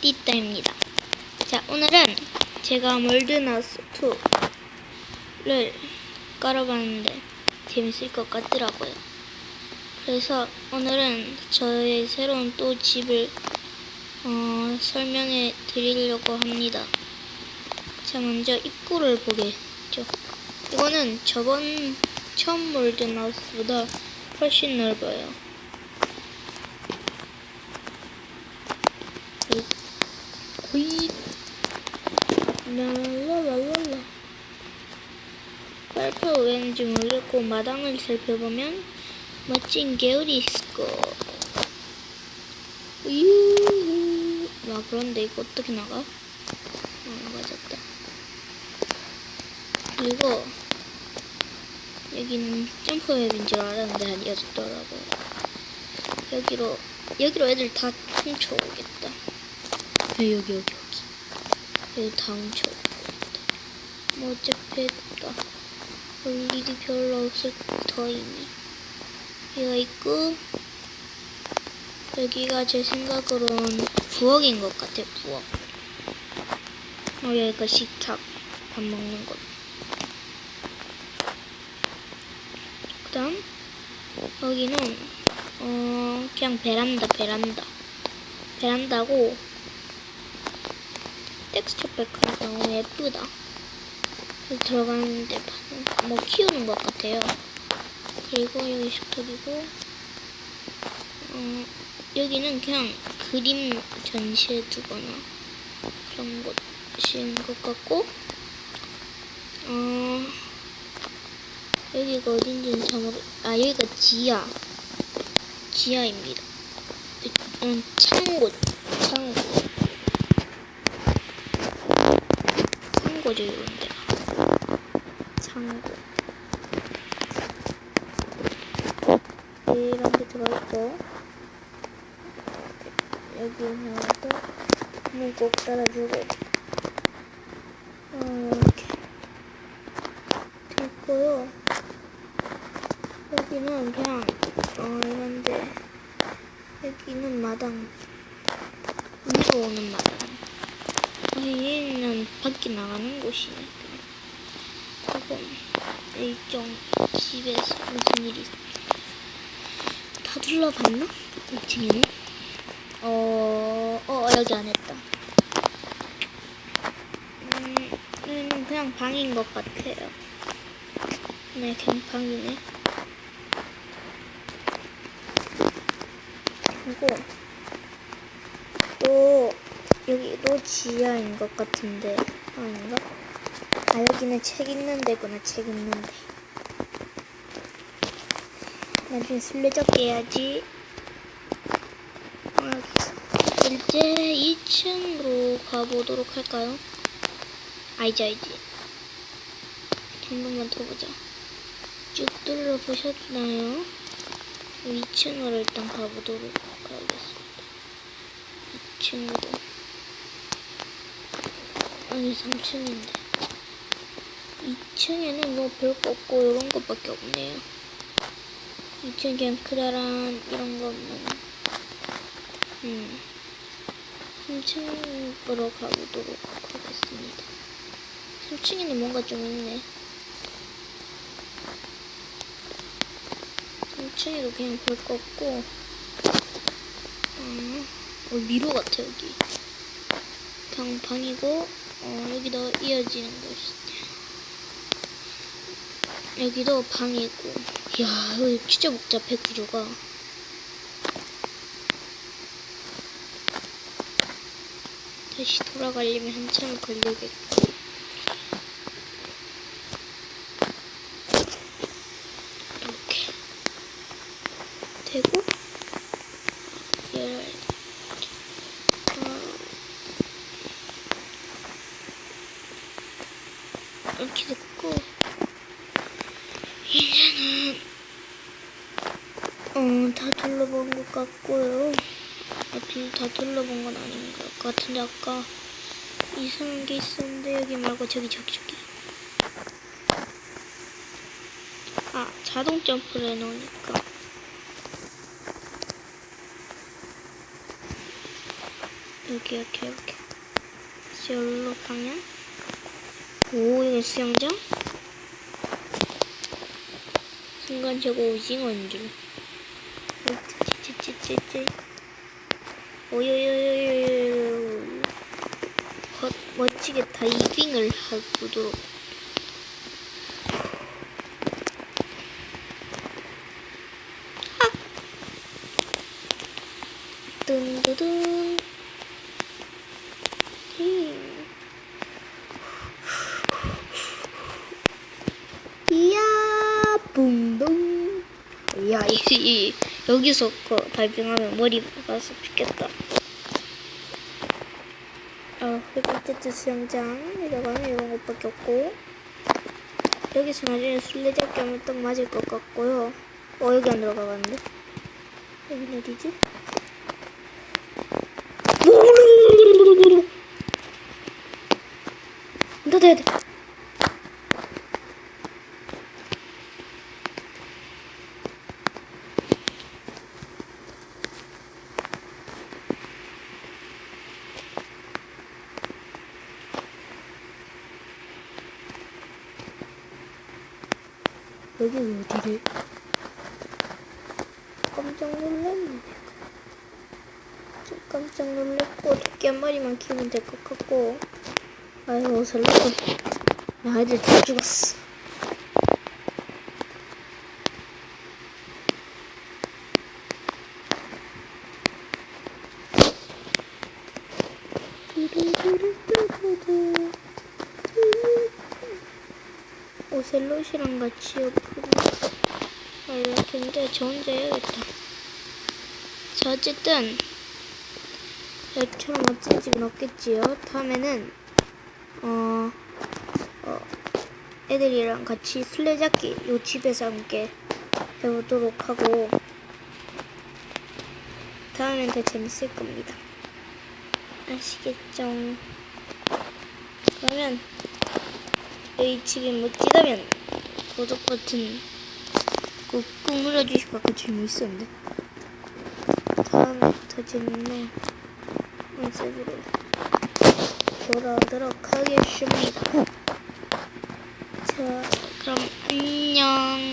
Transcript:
띠따입니다. 자, 오늘은 제가 몰드나스 2를 깔아봤는데 재밌을 것 같더라고요. 그래서 오늘은 저의 새로운 또 집을 어, 설명해 드리려고 합니다. 자, 먼저 입구를 보겠죠. 이거는 저번 처음 몰드나스보다 훨씬 넓어요. 거의 랄랄랄랄라 발표 왜인지 모르겠고 마당을 살펴보면 멋진 개울이 있고. 우유 와 그런데 이거 어떻게 나가? 어 맞았다. 그리고 여기는 점프맵인 줄 알았는데 아니었더라고요 여기로 여기로 애들 다 훔쳐오겠다. 네, 여기 여기 여기. 여기 다 훔쳐오겠다 뭐 어차피 다. 볼 일이 별로 없을 터이니 여기가 있고 여기가 제 생각으로는 부엌인 것 같아 부엌. 어 여기가 식탁. 밥 먹는 곳. 그다음 여기는 어 그냥 베란다 베란다. 베란다고 텍스처 백가 너무 예쁘다. 여기 들어가는데 뭐 키우는 것 같아요. 그리고 여기 식탁이고 어, 여기는 그냥 그림 전시해 두거나 그런 곳인 것 같고 어 여기가 어딘지는 잘 모르 아 여기가 지하. 지하입니다. 음, 창고 창고 데가 창고. 이런 게 들어있고. 여기 하나도 문꼭 따라주고. 어, 이렇게. 돼 있고요. 여기는 그냥 어 이런데. 여기는 마당. 위로 오는 마당 여기는 밖에 나가는 곳이네 그리고 일종 집에서 무슨 일이 다 둘러봤나? 2층에는? 어, 어, 여기 안 했다. 음, 여기는 그냥 방인 것 같아요. 네, 그냥 방이네. 그리고, 또, 여기도 지하인 것 같은데, 아닌가? 아, 여기는 책 읽는 데구나, 책 읽는 데. 나중에 술래잡기 해야지. 아, 이제 2층으로 가보도록 할까요? 알지, 알지. 한 번만 더 보자. 쭉 둘러보셨나요? 2층으로 일단 가보도록 하겠습니다. 2층으로. 아니, 3층인데. 2층에는 뭐 별거 없고, 이런 것밖에 없네요. 2층 그냥 크다란 이런 것만 음. 3층으로 가보도록 하겠습니다. 3층에는 뭔가 좀 있네. 3층에도 그냥 볼거 없고. 어, 어 미로 같아 여기. 그냥 방이고 어, 여기도 이어지는 곳이 여기도 방이고. 이야 이거 진짜 복잡해 구조가. 다시 돌아가려면 한참 걸리겠고. 이렇게 되고 열어야 돼 어, 이렇게 됐고 이제는 어, 다 둘러본 것 같고요. 어차피 다 둘러본 건 아닌 것 같은데 아까 이상한 게 있었는데 여기 말고 저기 저기 저기. 아 자동 점프를 해놓으니까 여기 이렇게 이렇게 여기로 방향 오 여기 수영장? 순간 저거 오징어인 줄 찌찌찌찌찌 오요요요요요 헛 멋지게 다이빙을 해보도록 뜬두둔 히. 이야 붕동 야 이, 이, 여기서 그 다이빙하면 머리 가서 죽겠다 어 그리고 어쨌든 수영장 내려가면 이런 것밖에 없고 여기서 나중에 술래잡기 하면 딱 맞을 것 같고요 어 여기 안 들어가봤는데 여긴 어디지? 닫아야 돼. 여기 어디래? 깜짝 놀랐네. 좀 깜짝 놀랐고 토끼 한 마리만 키우면 될 것 같고 설레고 나 애들 다 죽었어 오셀롯이랑 같이 근데 저 혼자 해야겠다 자 어쨌든 이처럼 멋진 집은 없겠지요 다음에는 어, 어, 애들이랑 같이 술래잡기 요 집에서 함께 해보도록 하고 다음엔 더 재밌을 겁니다. 아시겠죠? 그러면 이 집이 멋지다면 구독 버튼 꾹꾹 눌러주시고 아까 재밌었는데 다음에 더 재밌는 모습으로 돌아오도록 하겠습니다. 자, 그럼 안녕.